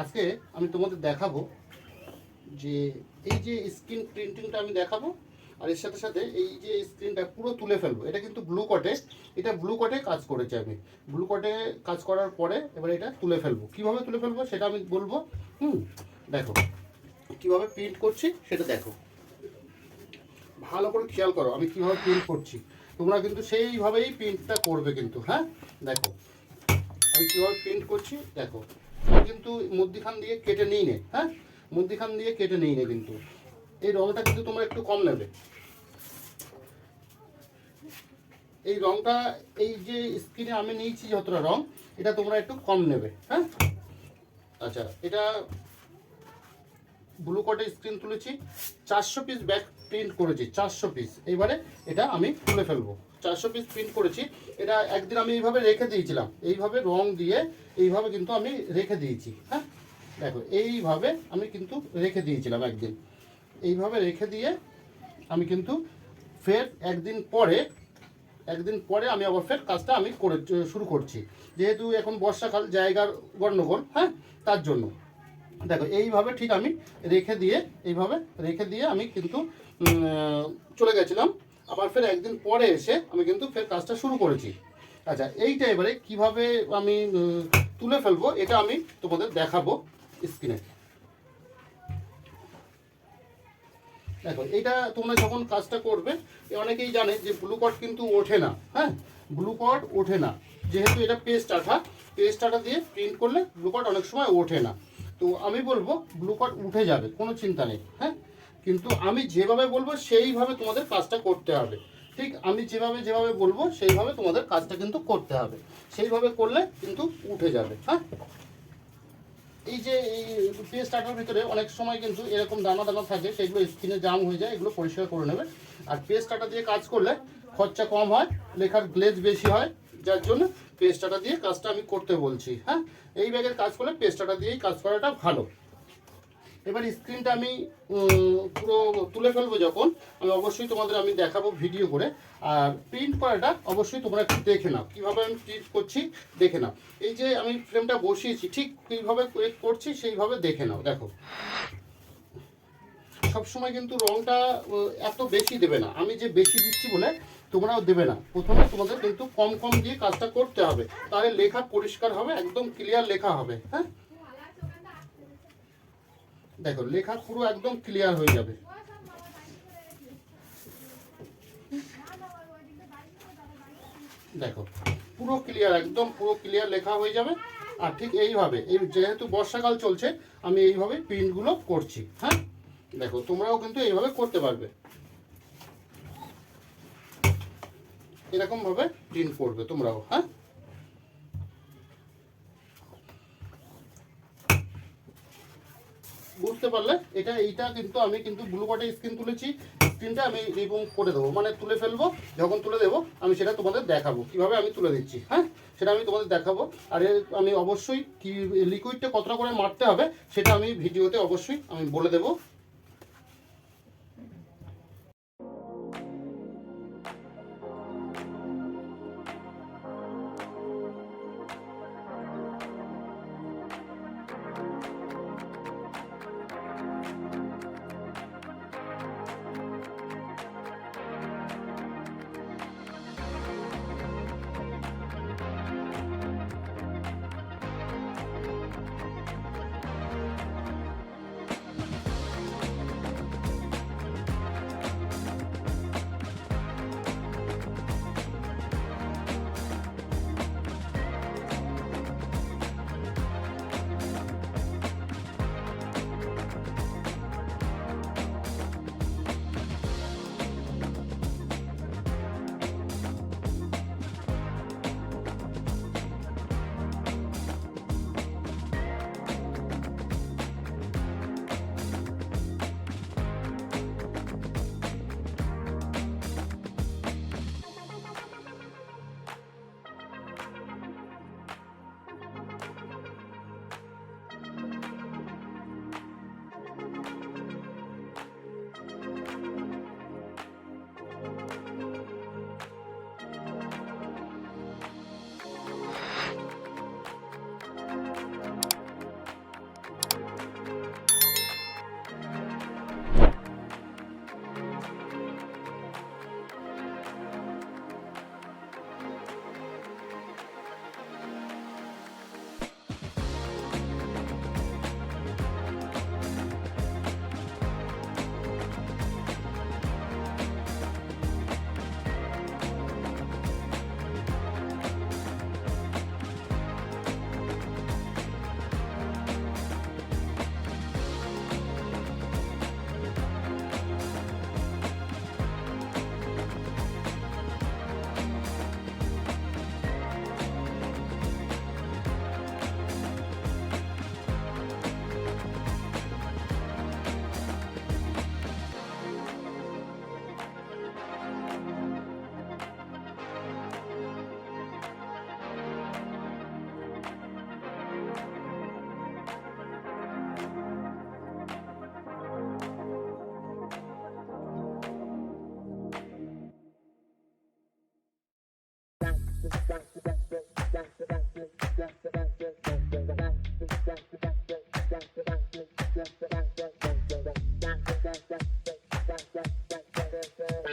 আজকে আমি তোমাদের দেখাবো যে এই যে স্ক্রিন প্রিন্টিংটা আমি দেখাবো, আর এর সাথে সাথে এই যে স্ক্রিনটা পুরো তুলে ফেলব। এটা কিন্তু ব্লু কটে এটা ব্লু কটে কাজ করেছে আমি। ব্লু কটে কাজ করার পরে এবার এটা তুলে ফেলব। কীভাবে তুলে ফেলব সেটা আমি বলব? হুম, দেখো। কীভাবে প্রিন্ট করছি সেটা দেখো। ভালো করে খেয়াল করো, আমি কীভাবে প্রিন্ট করছি। তোমরা কিন্তু সেইভাবেই প্রিন্টটা করবে কিন্তু হ্যাঁ? দেখো। আমি কীভাবে প্রিন্ট করছি, দেখো। কিন্তু মধ্যিখান দিয়ে কেটে নিই নে হ্যাঁ? মধ্যিখান দিয়ে কেটে নিই নে কিন্তু। এই রংটা কিন্তু তোমরা একটু কম নেবে। এই রংটা, এই যে স্ক্রিনে আমি নিয়েছি যতটা রং, এটা তোমরা একটু কম নেবে হ্যাঁ? আচ্ছা এটা ব্লু কোটের স্ক্রিন তুলেছি, চারশো পিস ব্যাক প্রিন্ট করেছি, চারশো পিস এবারে এটা আমি তুলে ফেলব। চারশো পিস প্রিন্ট করেছি। এটা একদিন আমি এইভাবে রেখে দিয়েছিলাম। এইভাবে রং দিয়ে এইভাবে কিন্তু আমি রেখে দিয়েছি হ্যাঁ? দেখো, এইভাবে আমি কিন্তু রেখে দিয়েছিলাম একদিন। এইভাবে রেখে দিয়ে আমি কিন্তু ফের একদিন পরে একদিন পরে আমি আবার ফের কাজটা আমি করে শুরু করছি। যেহেতু এখন বর্ষাকাল, জায়গার গণ্ডগোল হ্যাঁ? তার জন্য। দেখো, এইভাবে ঠিক আমি রেখে দিয়ে, এইভাবে রেখে দিয়ে আমি কিন্তু চলে গেছিলাম। আবার ফের একদিন পরে এসে আমি কিন্তু ফের কাজটা শুরু করেছি। আচ্ছা এইটা এবারে কীভাবে আমি তুলে ফেলব এটা আমি তোমাদের দেখাবো স্ক্রিনে দেখো এটা তোমরা যখন কাজটা করবে অনেকেই জানে যে ব্লু কট কিন্তু ওঠে না হ্যাঁ? ব্লু কট ওঠে না। যেহেতু এটা পেস্ট আঠা পেস্ট আঠা দিয়ে প্রিন্ট করলে ব্লু কট অনেক সময় ওঠে না। তো আমি বলব ব্লু কট উঠে যাবে, কোনো চিন্তা নেই হ্যাঁ? কিন্তু আমি যেভাবে বলব, সেইভাবে তোমাদের কাজটা করতে হবে। ঠিক, আমি যেভাবে যেভাবে বলব, সেইভাবে তোমাদের কাজটা কিন্তু করতে হবে। সেইভাবে করলে কিন্তু উঠে যাবে হ্যাঁ? এই যে, এই পেস্ট আটার ভিতরে অনেক সময় কিন্তু এরকম দানা দানা থাকে, সেগুলো স্কিনে জাম হয়ে যায়, এগুলো পরিষ্কার করে নেবে। আর পেস্ট আটা দিয়ে কাজ করলে খরচা কম হয়, লেখার গ্লেজ বেশি হয়, যার জন্য পেস্ট আটা দিয়ে কাজটা আমি করতে বলছি হ্যাঁ? এই ব্যাগের কাজ করলে পেস্ট আটা দিয়েই কাজ করাটা ভালো। এবার স্ক্রিনটা আমি পুরো তুলে ফেলব যখন, আমি অবশ্যই তোমাদের আমি দেখাবো ভিডিও করে। আর প্রিন্ট করাটা অবশ্যই তোমরা একটু দেখে নাও। কীভাবে আমি প্রিন্ট করছি, দেখে নাও। এই যে আমি ফ্রেমটা বসিয়েছি, ঠিক কীভাবে করছি, সেইভাবে দেখে নাও, দেখো। সবসময় কিন্তু রংটা এত বেশি দেবে না। আমি যে বেশি দিচ্ছি বলে, তোমরাও দেবে না। প্রথমে তোমাদের কিন্তু কম কম দিয়ে কাজটা করতে হবে। তাহলে লেখা পরিষ্কার হবে, একদম ক্লিয়ার লেখা হবে হ্যাঁ? দেখো, লেখা পুরো একদম ক্লিয়ার হয়ে যাবে। দেখো, পুরো ক্লিয়ার একদম পুরো ক্লিয়ার লেখা হয়ে যাবে। আর ঠিক এইভাবে, এই যেহেতু বর্ষাকাল চলছে, আমি এইভাবে প্রিন্টগুলো করছি হ্যাঁ? দেখো, তোমরাও কিন্তু এইভাবে করতে পারবে। এরকম ভাবে প্রিন্ট করবে তোমরাও হ্যাঁ? বুঝতে পারলে, এটা, এইটা কিন্তু আমি কিন্তু ব্লু কটে স্ক্রিন তুলেছি স্ক্রিনটা আমি রিমুভ করে দেবো। মানে তুলে ফেলব, যখন তুলে দেবো, আমি সেটা তোমাদের দেখাবো। কীভাবে আমি তুলে দিচ্ছি হ্যাঁ? সেটা আমি তোমাদের দেখাবো। আর আমি অবশ্যই কি লিকুইডটা কতটা করে মারতে হবে, সেটা আমি ভিডিওতে অবশ্যই আমি বলে দেবো।